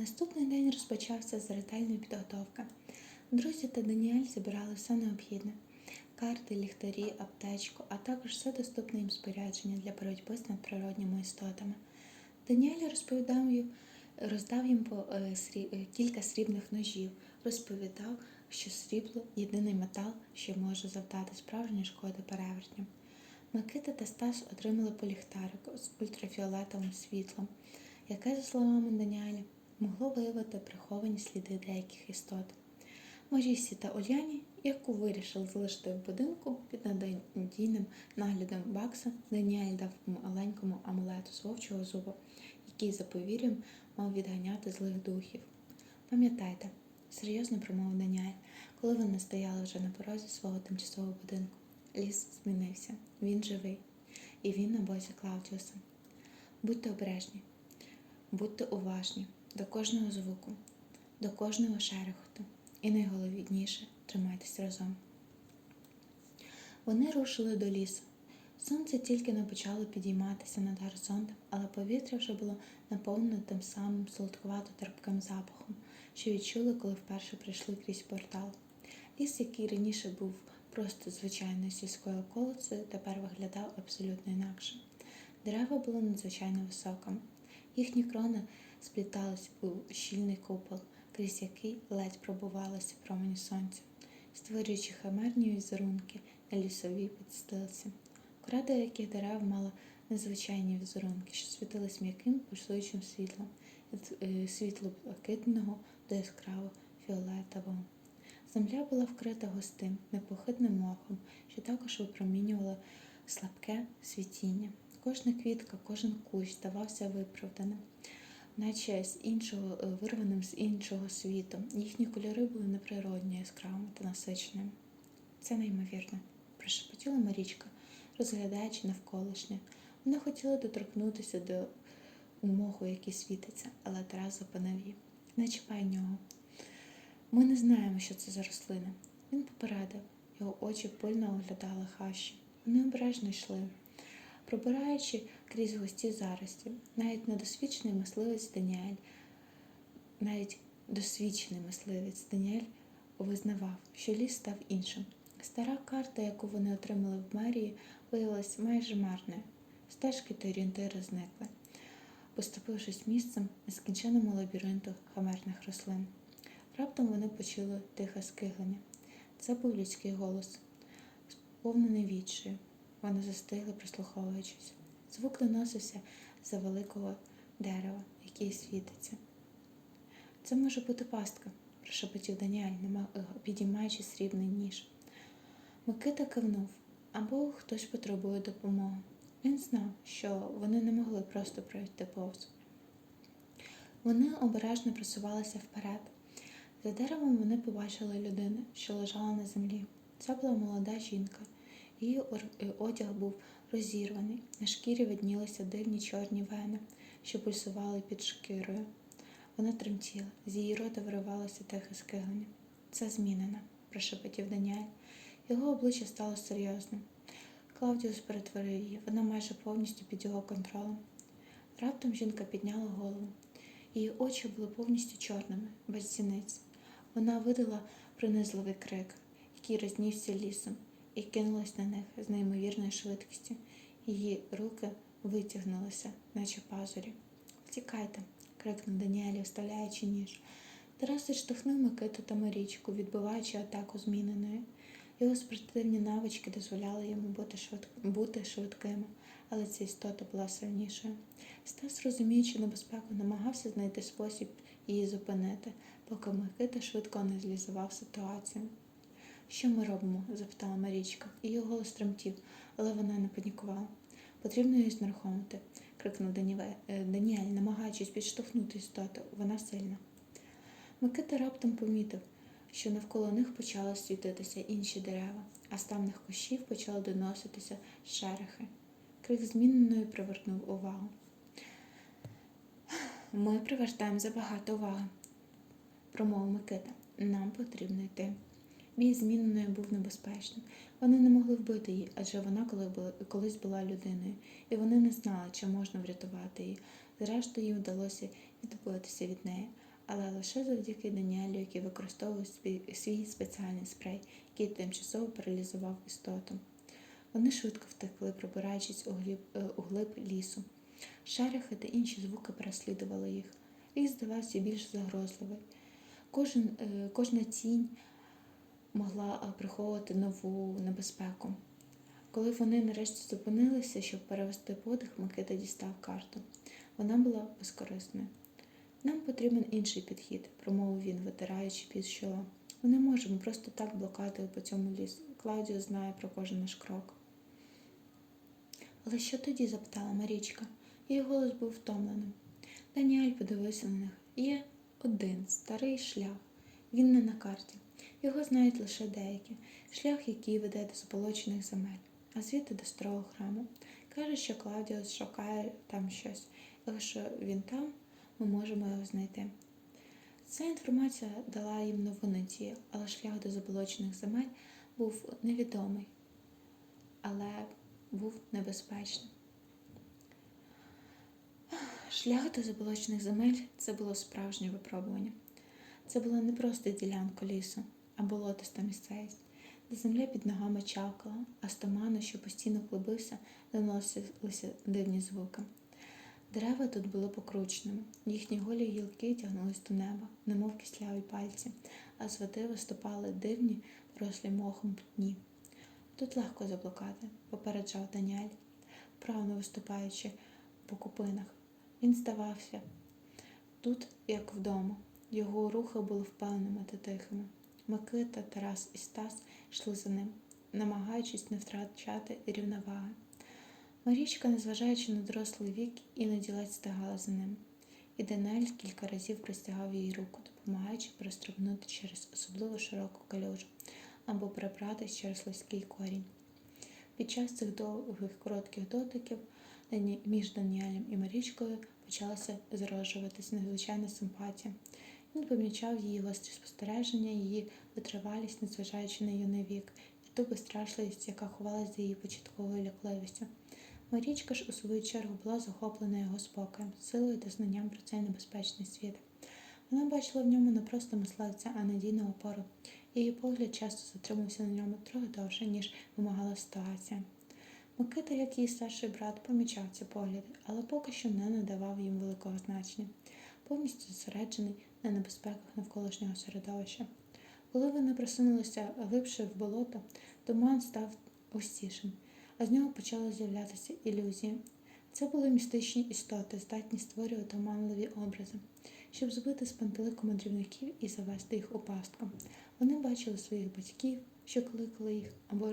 Наступний день розпочався з ретельної підготовки. Друзі та Даніель зібрали все необхідне: карти, ліхтарі, аптечку, а також все доступне їм спорядження для боротьби з надприродніми істотами. Даніель розповідав їм, роздав їм по е, е, кілька срібних ножів, розповідав, що срібло єдиний метал, що може завдати справжньої шкоди перевертням. Микита та Стас отримали по ліхтарику з ультрафіолетовим світлом, яке, за словами Даніеля, могло виявити приховані сліди деяких істот. Марісі та Оляні, яку вирішили залишити в будинку під надійним наглядом Бакса, Даніель дав маленькому амулету з вовчого зубу, який за повір'ям мав відганяти злих духів. Пам'ятайте, серйозно промовив Даніель, коли вони стояли вже на порозі свого тимчасового будинку. Ліс змінився, він живий, і він на бозі Клаудіуса. Будьте обережні, будьте уважні до кожного звуку, до кожного шерехоту, і найголовніше тримайтесь разом. Вони рушили до лісу. Сонце тільки не почало підійматися над горизонтом, але повітря вже було наповнене тим самим солодкувато терпким запахом, що відчули, коли вперше прийшли крізь портал. Ліс, який раніше був просто звичайною сільською околицею, тепер виглядав абсолютно інакше. Дерева були надзвичайно високими. Їхні крони сплітались у щільний купол, крізь який ледь пробувалися промені сонця, створюючи химерні візерунки на лісовій підстилці. Кора деяких дерев мала незвичайні візерунки, що світились м'яким пульсуючим світлом від е, світло блакитного до яскраво фіолетового. Земля була вкрита густим, непохитним мохом, що також випромінювало слабке світіння. Кожна квітка, кожен кущ здавався виправданим, наче з іншого, е, вирваним з іншого світу. Їхні кольори були неприродні, яскравими та насиченими. Це неймовірно, прошепотіла Марічка, розглядаючи навколишнє. Вона хотіла доторкнутися до моху, який світиться, але Тарас зупинив її. Не чіпай нього. Ми не знаємо, що це за рослина. Він попередив, його очі пильно оглядали хащі. Вони обережно йшли, пробираючи крізь густі зарості. Навіть недосвідчений мисливець Даніель, навіть досвідчений мисливець Даніель визнавав, що ліс став іншим. Стара карта, яку вони отримали в мерії, виявилась майже марною. Стежки та орієнтири зникли, поступившись місцем нескінченому лабіринту хамерних рослин. Раптом вони почули тихе скиглення. Це був людський голос, сповнений відчаю. Вони застигли, прислуховуючись. Звук доносився за великого дерева, яке світиться. Це може бути пастка, прошепотів Даніель, е, підіймаючи срібний ніж. Микита кивнув, або хтось потребує допомоги. Він знав, що вони не могли просто пройти повз. Вони обережно просувалися вперед. За деревом вони побачили людину, що лежала на землі. Це була молода жінка. Її е, одяг був розірваний, на шкірі виднілися дивні чорні вени, що пульсували під шкірою. Вона тремтіла, з її рота виривалося тихе скиглення. Це змінена, прошепотів Даніель. Його обличчя стало серйозним. Клавдіус перетворив її, вона майже повністю під його контролем. Раптом жінка підняла голову. Її очі були повністю чорними, без зіниць. Вона видала пронизливий крик, який рознісся лісом, і кинулась на них з неймовірною швидкістю. Її руки витягнулися, наче пазурі. Втікайте, крикнув Даніель, вставляючи ніж. Тарас відштовхнув Микиту та Марічку, відбиваючи атаку зміненою. Його спортивні навички дозволяли йому бути, швид... бути швидкими, але ця істота була сильнішою. Стас, розуміючи небезпеку, намагався знайти спосіб її зупинити, поки Микита швидко аналізував ситуацію. Що ми робимо? запитала Марічка. Її голос тремтів, але вона не панікувала. Потрібно її знерухомити, крикнув е, Даніель, намагаючись підштовхнути істоту. Вона сильна. Микита раптом помітив, що навколо них почали світитися інші дерева, а з тамних кущів почали доноситися шерехи. Крик зміненою привернув увагу. Ми привертаємо забагато уваги, промовив Микита. Нам потрібно йти. Бій зміненою був небезпечним. Вони не могли вбити її, адже вона колись була людиною, і вони не знали, чи можна врятувати її. Зрештою, їм вдалося відбитися від неї, але лише завдяки Даніелю, який використовував свій, свій спеціальний спрей, який тимчасово паралізував істоту. Вони швидко втекли, пробираючись у глиб, е, у глиб лісу. Шерехи та інші звуки переслідували їх. Ліс здавався більш загрозливий. Кожен, е, кожна тінь могла е, приховувати нову небезпеку. Коли вони нарешті зупинилися, щоб перевести подих, Микита дістав карту. Вона була безкорисною. Нам потрібен інший підхід, промовив він, витираючи під з чола. Ми не можемо просто так блокати по цьому лісу. Клаудіо знає про кожен наш крок. Але що тоді? запитала Марічка. Її голос був втомленим. Даніель подивився на них. Є один старий шлях. Він не на карті. Його знають лише деякі. Шлях, який веде до заболочених земель, а звідти до старого храму. Каже, що Клаудіо шукає там щось. Якщо він там, ми можемо його знайти. Ця інформація дала їм нову надію, але шлях до заболочених земель був невідомий, але був небезпечним. Шлях до заболочених земель це було справжнє випробування. Це була не просто ділянка лісу, а болотиста місцевість, де земля під ногами чавкала, а з туману, що постійно клубився, доносилися дивні звуки. Дерева тут були покрученими, їхні голі гілки тягнулись до неба, немов кисляві пальці, а з води виступали дивні, порослі мохом дні. Тут легко заблукати, попереджав Даніель, вправно виступаючи по купинах. Він здавався тут, як вдома. Його рухи були впевненими та тихими. Микита, Тарас і Стас йшли за ним, намагаючись не втрачати рівноваги. Марічка, незважаючи на дорослий вік, іноді ледь стигала за ним. І Данель кілька разів простягав їй руку, допомагаючи перестрибнути через особливо широку калюжу або перебратись через слизький корінь. Під час цих довгих коротких дотиків між Даніелем і Марічкою почалася зароджуватись незвичайна симпатія. Він помічав її гострі спостереження, її витривалість, незважаючи на юний вік, і ту безстрашливість, яка ховалася за її початковою лякливістю. Марічка ж у свою чергу була захоплена його спокоєм, силою та знанням про цей небезпечний світ. Вона бачила в ньому не просто мисливця, а надійну опору. Її погляд часто затримався на ньому трохи довше, ніж вимагала ситуація. Микита, як її старший брат, помічав ці погляди, але поки що не надавав їм великого значення, повністю зосереджений на небезпеках навколишнього середовища. Коли вони просунулися глибше в болото, туман став густішим, а з нього почали з'являтися ілюзії. Це були містичні істоти, здатні створювати оманливі образи, щоб збити з пантелику мандрівників і завести їх у пастку. Вони бачили своїх батьків, що кликали їх, або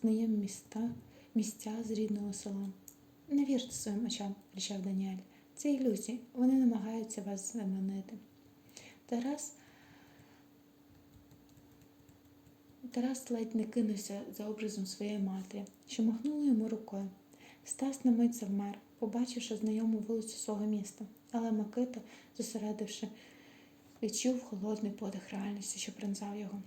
знайомі міста, місця з рідного села. Не вірте своїм очам, кричав Даніель. Це ілюзії, вони намагаються вас заманити. Тарас Тарас ледь не кинувся за образом своєї матері, що махнула йому рукою. Стас на мить завмер, побачивши знайому вулицю свого міста, але Микита, зосередивши, відчув холодний подих реальності, що пронзав його.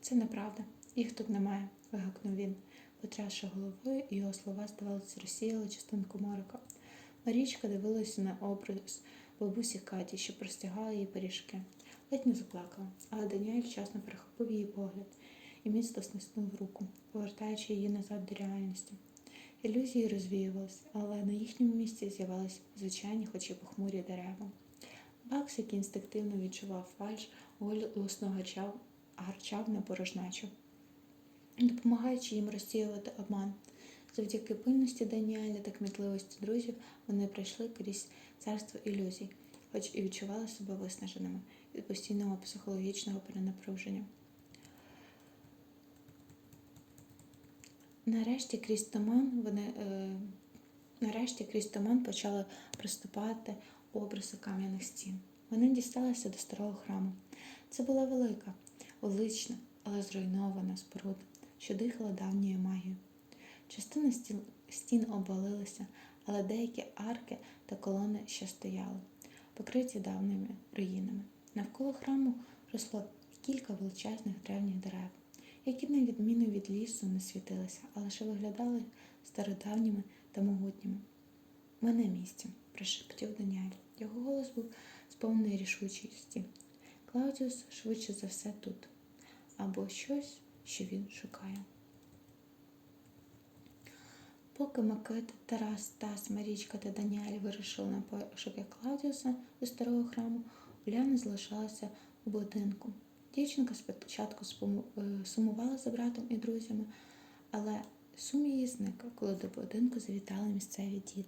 Це неправда, їх тут немає, вигукнув він, потрясши головою, і його слова, здавалося, розсіяли частинку морока. Марічка дивилася на образ бабусі Каті, що простягала їй пиріжки. Ледь не заплакала, але Даніель вчасно перехопив її погляд і міцно стиснув руку, повертаючи її назад до реальності. Ілюзії розвіювалися, але на їхньому місці з'явилися звичайні, хоч і похмурі дерева. Бакс, який інстинктивно відчував фальш, голосно гарчав, гарчав на порожнечу, допомагаючи їм розсіювати обман. Завдяки пильності Даніеля та кмітливості друзів вони пройшли крізь царство ілюзій, хоч і відчували себе виснаженими від постійного психологічного перенапруження. Нарешті крізь туман вони е, нарешті крізь туман почали приступати обриси кам'яних стін. Вони дісталися до старого храму. Це була велика, велична, але зруйнована споруда, що дихала давньою магією. Частина стін, стін обвалилася, але деякі арки та колони ще стояли, покриті давніми руїнами. Навколо храму росло кілька величезних древніх дерев, які, на відміну від лісу, не світилися, а лише виглядали стародавніми та могутніми. Ми на місці, прошепотів Даніель. Його голос був сповнений рішучості. Клаудіус швидше за все тут, або щось, що він шукає. Поки Микита, Тарас, Тас, Марічка та Даніель вирішили на пошуки Клаудіуса до старого храму, Уляна залишалася у будинку. Дівчинка спочатку е, сумувала за братом і друзями, але сум її зник, коли до будинку завітали місцеві діти.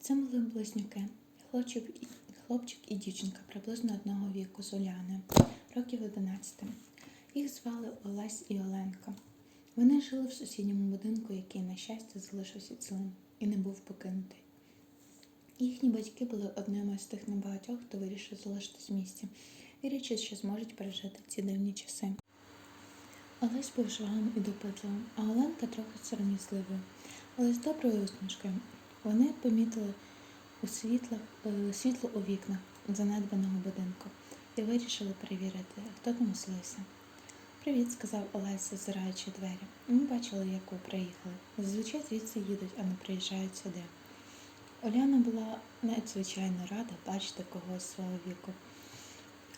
Це були близнюки, хлопчик, і- хлопчик і дівчинка приблизно одного віку з Уляною, років 11. Їх звали Олесь і Оленка. Вони жили в сусідньому будинку, який, на щастя, залишився цілим і не був покинутий. Їхні батьки були одними з тих небагатьох, хто вирішив залишитись в місті, вірячи, що зможуть пережити ці дивні часи. Олесь був жвавим і допитливим, а Оленка трохи сором'язливою, але з доброю усмішкою. Вони помітили у світлах, е, світло у вікнах занедбаного будинку і вирішили перевірити, хто там оселився. Привіт, сказав Олесь, зазираючи у двері. Ми бачили, як ви приїхали. Зазвичай звідси їдуть, а не приїжджають сюди. Оляна була надзвичайно рада бачити когось свого віку.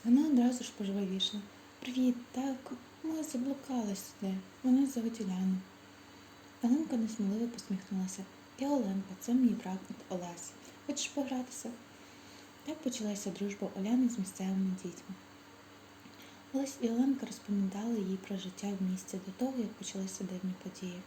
Вона одразу ж пожвавішла. Привіт, так, ми заблукали сюди. Мене звуть Оляна. Оленка несміливо посміхнулася. Я Оленка, це мій брат Олесь. Хочеш погратися? Так почалася дружба Оляни з місцевими дітьми. Олесь і Оленка розповідали їй про життя в місті до того, як почалися дивні події.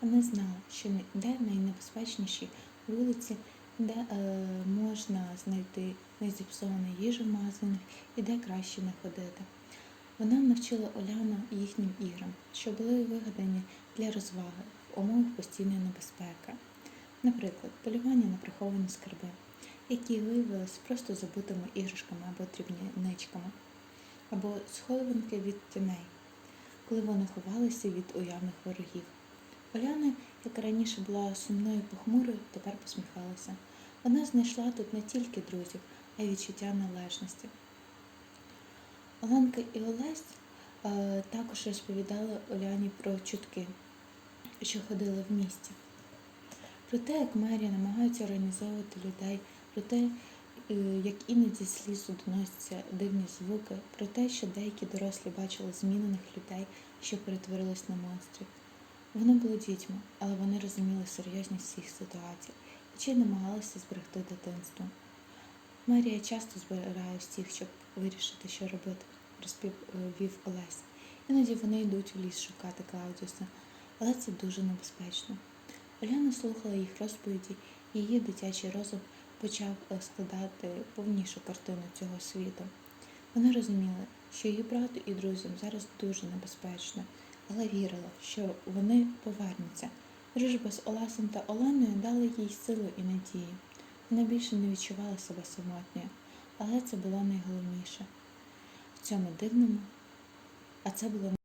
Вони знали, що де найнебезпечніші вулиці, де е, можна знайти незіпсовану їжу в магазинах і де краще не ходити. Вона навчила Оляну їхнім іграм, що були вигадані для розваги в умовах постійної небезпеки. Наприклад, полювання на приховані скарби, які виявилися просто забутими іграшками або дрібничками, або схованки від тіней, коли вони ховалися від уявних ворогів. Оляна, яка раніше була сумною похмурою, тепер посміхалася. Вона знайшла тут не тільки друзів, а й відчуття належності. Оленка і Олесь е, також розповідали Оляні про чутки, що ходили в місті. Про те, як мерія намагається організовувати людей, про те, як іноді з лісу доносяться дивні звуки, про те, що деякі дорослі бачили змінених людей, що перетворились на монстрів. Вони були дітьми, але вони розуміли серйозність всіх ситуацій і чи намагалися зберегти дитинство. Мерія часто збирає всіх, щоб вирішити, що робити, розповів Олесь. Іноді вони йдуть у ліс шукати Клаудіуса, але це дуже небезпечно. Оляна слухала їх розповіді, і її дитячий розум почав е, складати повнішу картину цього світу. Вона розуміла, що її брату і друзям зараз дуже небезпечно, але вірила, що вони повернуться. Дружба з Олесем та Оленою дали їй силу і надію. Вона більше не відчувала себе самотньою, але це було найголовніше в цьому дивному, а це було